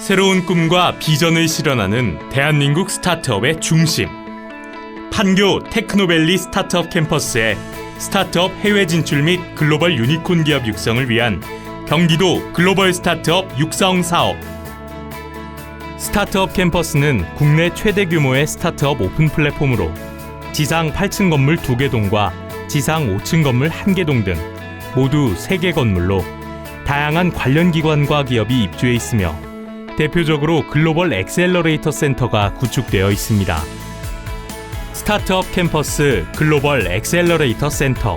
새로운 꿈과 비전을 실현하는 대한민국 스타트업의 중심. 판교 테크노밸리 스타트업 캠퍼스의 스타트업 해외 진출 및 글로벌 유니콘 기업 육성을 위한 경기도 글로벌 스타트업 육성 사업. 스타트업 캠퍼스는 국내 최대 규모의 스타트업 오픈 플랫폼으로 지상 8층 건물 2개 동과 지상 5층 건물 1개 동 등 모두 3개 건물로 다양한 관련 기관과 기업이 입주해 있으며 대표적으로 글로벌 엑셀러레이터 센터가 구축되어 있습니다. 스타트업 캠퍼스 글로벌 엑셀러레이터 센터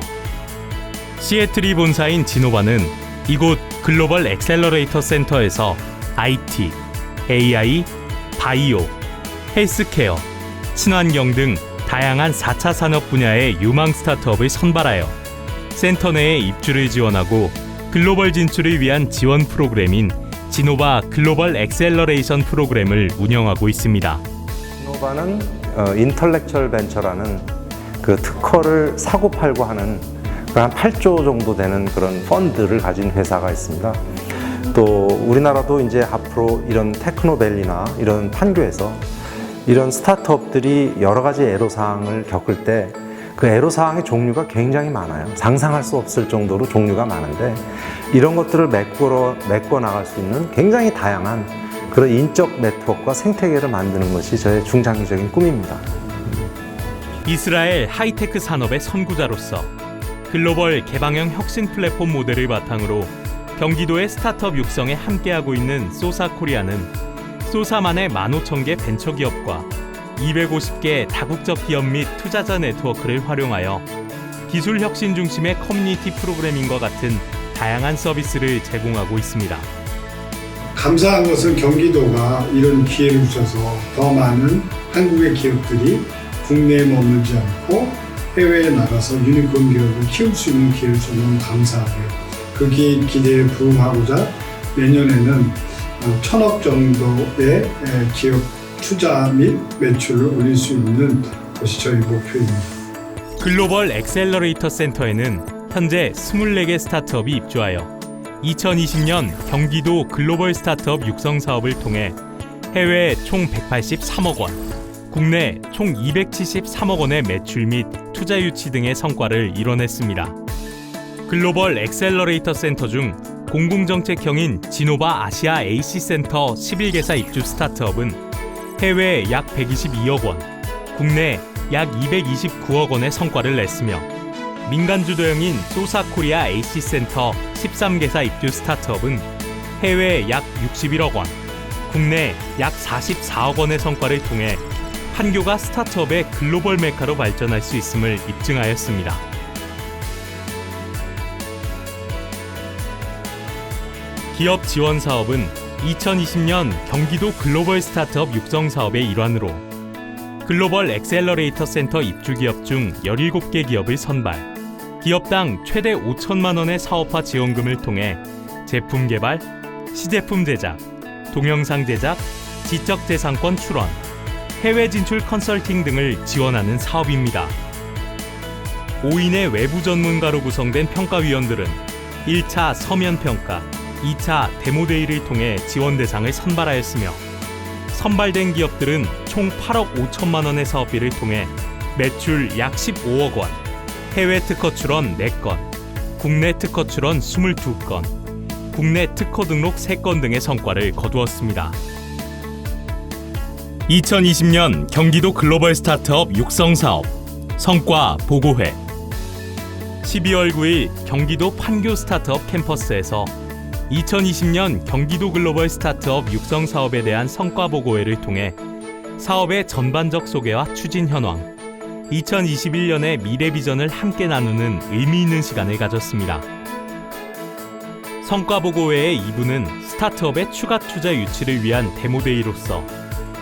시애틀이 본사인 지노바는 이곳 글로벌 엑셀러레이터 센터에서 IT, AI, 바이오, 헬스케어, 친환경 등 다양한 4차 산업 분야의 유망 스타트업을 선발하여 센터 내에 입주를 지원하고 글로벌 진출을 위한 지원 프로그램인 지노바 글로벌 엑셀러레이션 프로그램을 운영하고 있습니다. 이노바는 어, 인터렉처럴 벤처라는 그 특허를 사고 팔고 하는 그한 8조 정도 되는 그런 펀드를 가진 회사가 있습니다. 또 우리나라도 이제 앞으로 이런 테크노밸리나 이런 판교에서 이런 스타트업들이 여러 가지 애로사항을 겪을 때 그 애로사항의 종류가 굉장히 많아요. 상상할 수 없을 정도로 종류가 많은데 이런 것들을 메꿔, 메꿔 나갈 수 있는 굉장히 다양한 그런 인적 네트워크와 생태계를 만드는 것이 저의 중장기적인 꿈입니다. 이스라엘 하이테크 산업의 선구자로서 글로벌 개방형 혁신 플랫폼 모델을 바탕으로 경기도의 스타트업 육성에 함께하고 있는 소사 코리아는 소사만의 15,000개 벤처기업과 250개 다국적 기업 및 투자자 네트워크를 활용하여 기술 혁신 중심의 커뮤니티 프로그래밍과 같은 다양한 서비스를 제공하고 있습니다. 감사한 것은 경기도가 이런 기회를 주셔서 더 많은 한국의 기업들이 국내에 머물지 않고 해외에 나가서 유니콘 기업을 키울 수 있는 기회를 너무 감사하고요. 그 기, 기대에 부응하고자 내년에는 어, 천억 정도의 에, 기업 투자 및 매출을 올릴 수 있는 것이 저희 목표입니다. 글로벌 엑셀러레이터 센터에는 현재 24개 스타트업이 입주하여 2020년 경기도 글로벌 스타트업 육성 사업을 통해 해외 총 183억 원, 국내 총 273억 원의 매출 및 투자 유치 등의 성과를 이뤄냈습니다. 글로벌 엑셀러레이터 센터 중 공공정책형인 지노바 아시아 AC 센터 11개사 입주 스타트업은 해외 약 122억 원, 국내 약 229억 원의 성과를 냈으며 민간 주 도형인 소사 코리아 AC 센터 13개사 입주 스타트업은 해외 약 61억 원, 국내 약 44억 원의 성과를 통해 판교가 스타트업의 글로벌 메카로 발전할 수 있음을 입증하였습니다. 기업 지원 사업은 2020년 경기도 글로벌 스타트업 육성 사업의 일환으로 글로벌 엑셀러레이터 센터 입주 기업 중 17개 기업을 선발, 기업당 최대 5천만 원의 사업화 지원금을 통해 제품 개발, 시제품 제작, 동영상 제작, 지적 재산권 출원, 해외 진출 컨설팅 등을 지원하는 사업입니다. 5인의 외부 전문가로 구성된 평가위원들은 1차 서면 평가, 2차 데모데이를 통해 지원 대상을 선발하였으며 선발된 기업들은 총 8억 5천만 원의 사업비를 통해 매출 약 15억 원, 해외 특허 출원 4건, 국내 특허 출원 22건, 국내 특허 등록 3건 등의 성과를 거두었습니다. 2020년 경기도 글로벌 스타트업 육성 사업 성과 보고회 12월 9일 경기도 판교 스타트업 캠퍼스에서 2020년 경기도 글로벌 스타트업 육성 사업에 대한 성과 보고회를 통해 사업의 전반적 소개와 추진 현황, 2021년의 미래 비전을 함께 나누는 의미 있는 시간을 가졌습니다. 성과 보고회의 2부는 스타트업의 추가 투자 유치를 위한 데모데이로서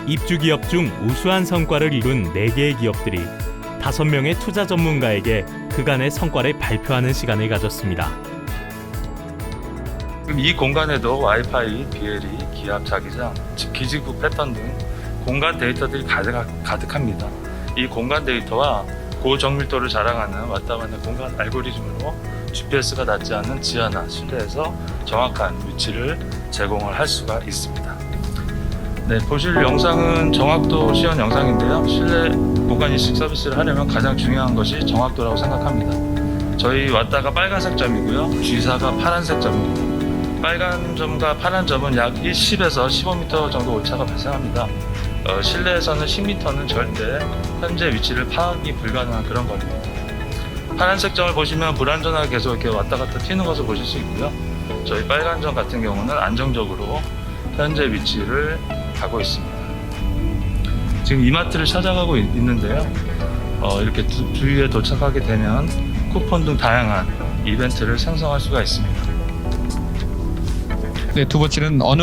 입주 기업 중 우수한 성과를 이룬 4개의 기업들이 5명의 투자 전문가에게 그간의 성과를 발표하는 시간을 가졌습니다. 그럼 이 공간에도 와이파이, BLE, 기압, 자기장, 즉 기지국 패턴 등 공간 데이터들이 가득, 가득 합니다. 이 공간 데이터와 고정밀도를 자랑하는 왔다만의 공간 알고리즘으로 GPS가 닿지 않는 지하나 실내에서 정확한 위치를 제공을 할 수가 있습니다. 네, 보실 영상은 정확도 시연 영상인데요. 실내 공간 인식 서비스를 하려면 가장 중요한 것이 정확도라고 생각합니다. 저희 왔다가 빨간색 점이고요. G사가 파란색 점입니다. 빨간 점과 파란 점은 약 10에서 15m 정도 오차가 발생합니다. 어, 실내에서는 10m는 절대 현재 위치를 파악이 불가능한 그런 거리입니다. 파란색 점을 보시면 불안전하게 계속 이렇게 왔다 갔다 튀는 것을 보실 수 있고요. 저희 빨간 점 같은 경우는 안정적으로 현재 위치를 가고 있습니다. 지금 이마트를 찾아가고 있- 있는데요. 어, 이렇게 두- 주위에 도착하게 되면 쿠폰 등 다양한 이벤트를 생성할 수가 있습니다. 네, 두 번째는 어느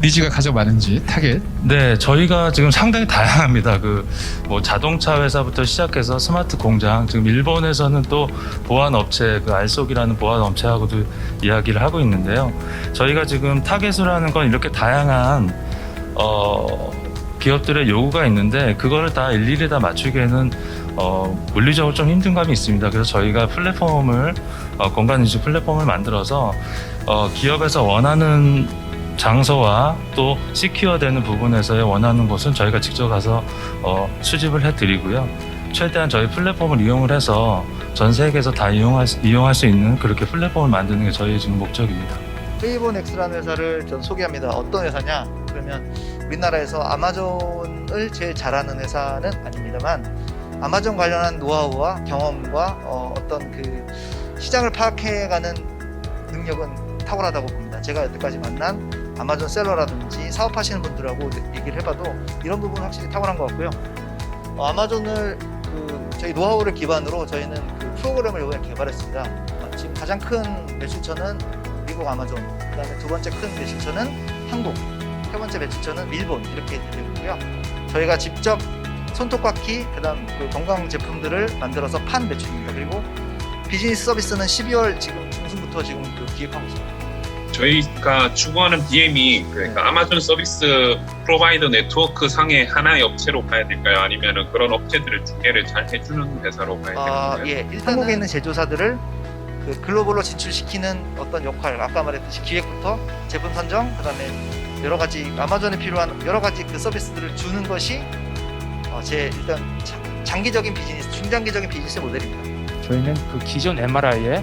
니즈가 가장 많은지 타겟. 네, 저희가 지금 상당히 다양합니다. 그 뭐 자동차 회사부터 시작해서 스마트 공장, 지금 일본에서는 또 보안 업체, 그 알속이라는 보안 업체하고도 이야기를 하고 있는데요. 저희가 지금 타겟을 하는 건 이렇게 다양한 어, 기업들의 요구가 있는데 그거를 다 일일이 다 맞추기에는 어, 물리적으로 좀 힘든 감이 있습니다. 그래서 저희가 플랫폼을 어, 공간 인식 플랫폼을 만들어서 어, 기업에서 원하는 장소와 또 시큐어 되는 부분에서의 원하는 곳은 저희가 직접 가서 어, 수집을 해드리고요. 최대한 저희 플랫폼을 이용을 해서 전 세계에서 다 이용할, 수- 이용할 수 있는 그렇게 플랫폼을 만드는 게 저희 지금 목적입니다. 페이본엑스라는 회사를 전 소개합니다. 어떤 회사냐? 그러면 우리나라에서 아마존을 제일 잘하는 회사는 아닙니다만 아마존 관련한 노하우와 경험과 어, 어떤 그 시장을 파악해가는 능력은 탁월하다고 봅니다. 제가 여태까지 만난 아마존 셀러라든지 사업하시는 분들하고 얘기를 해봐도 이런 부분은 확실히 탁월한 것 같고요. 어, 아마존을 그 저희 노하우를 기반으로 저희는 그 프로그램을 이번에 개발했습니다. 어, 지금 가장 큰 매출처는 미국 아마존, 그다음에 두 번째 큰 매출처는 한국, 세 번째 매출처는 일본 이렇게 되고 있고요. 저희가 직접 손톱깎이, 그다음 그 건강 제품들을 만들어서 판 매출입니다. 그리고 비즈니스 서비스는 12월 지금 중순부터 지금 그 기획하고 있습니다. 저희가 추구하는 BM이 그러니까 아마존 서비스 프로바이더 네트워크 상의 하나의 업체로 봐야 될까요? 아니면 그런 업체들을 중개를 잘 해주는 회사로 봐야 아, 될까요? 예, 일단 한국에 있는 제조사들을 그 글로벌로 진출시키는 어떤 역할, 아까 말했듯이 기획부터 제품 선정, 그다음에 여러 가지 아마존에 필요한 여러 가지 그 서비스들을 주는 것이 어, 제 일단 자- 장기적인 비즈니스, 중장기적인 비즈니스 모델입니다. 저희는 그 기존 MRI의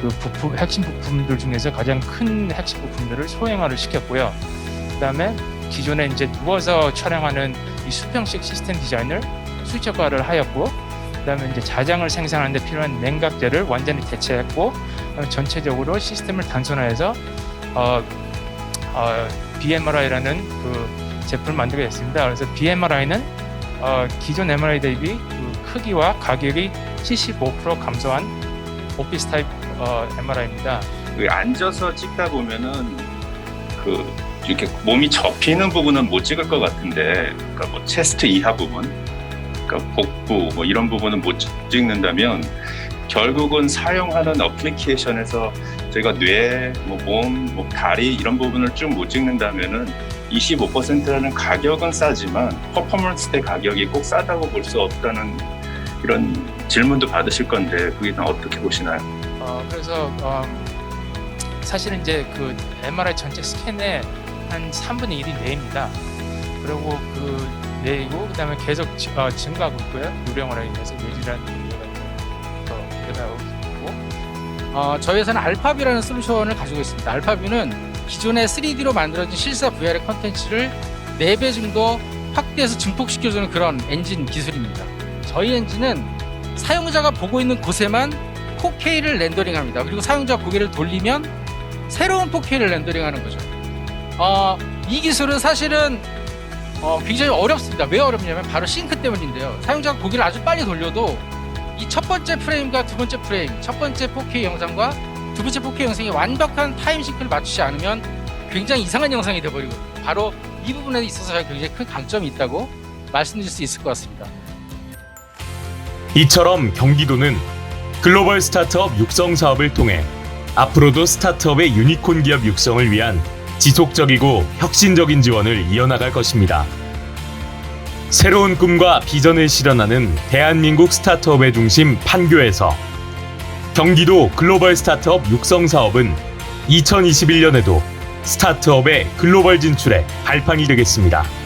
그 부품 핵심 부품들 중에서 가장 큰 핵심 부품들을 소형화를 시켰고요. 그다음에 기존에 이제 누워서 촬영하는 이 수평식 시스템 디자인을 수적화를 하였고, 그다음에 이제 자장을 생산하는데 필요한 냉각제를 완전히 대체했고, 전체적으로 시스템을 단순화해서 어, 어, BMRI라는 그 제품을 만들게 됐습니다. 그래서 BMRI는 어, 기존 MRI 대비 그 크기와 가격이 75% 감소한 오피스 타입 어, MRI입니다. 그 앉아서 찍다 보면은 그 이렇게 몸이 접히는 부분은 못 찍을 것 같은데, 그러니까 뭐 체스트 이하 부분, 그러니까 복부 뭐 이런 부분은 못 찍는다면 결국은 사용하는 어플리케이션에서 저희가 뇌, 뭐 몸, 뭐 다리 이런 부분을 쭉 못 찍는다면은 25%라는 가격은 싸지만 퍼포먼스 때 가격이 꼭 싸다고 볼 수 없다는 이런 질문도 받으실 건데 그게 어떻게 보시나요? 어, 그래서 어, 사실은 이제 그 MRI 전체 스캔의 한 3분의 1이 뇌입니다. 그리고 그 뇌이고 그다음에 계속 지- 어, 증가하고 있고요. 유령으로 인해서 뇌질환 더 일어나고 있고 어, 저희 회사는 알파뷰라는 솔루션을 가지고 있습니다. 알파뷰는 기존의 3D로 만들어진 실사 VR의 컨텐츠를 4배 정도 확대해서 증폭시켜주는 그런 엔진 기술입니다. 저희 엔진은 사용자가 보고 있는 곳에만 4K를 렌더링합니다. 그리고 사용자 고개를 돌리면 새로운 4K를 렌더링하는 거죠. 어, 이 기술은 사실은 어, 굉장히 어렵습니다. 왜 어렵냐면 바로 싱크 때문인데요. 사용자가 고개를 아주 빨리 돌려도 이 첫 번째 프레임과 두 번째 프레임, 첫 번째 4K 영상과 두 번째 4K 영상이 완벽한 타임 싱크를 맞추지 않으면 굉장히 이상한 영상이 돼버리거든요. 바로 이 부분에 있어서 굉장히 큰 강점이 있다고 말씀드릴 수 있을 것 같습니다. 이처럼 경기도는 글로벌 스타트업 육성 사업을 통해 앞으로도 스타트업의 유니콘 기업 육성을 위한 지속적이고 혁신적인 지원을 이어나갈 것입니다. 새로운 꿈과 비전을 실현하는 대한민국 스타트업의 중심 판교에서 경기도 글로벌 스타트업 육성 사업은 2021년에도 스타트업의 글로벌 진출에 발판이 되겠습니다.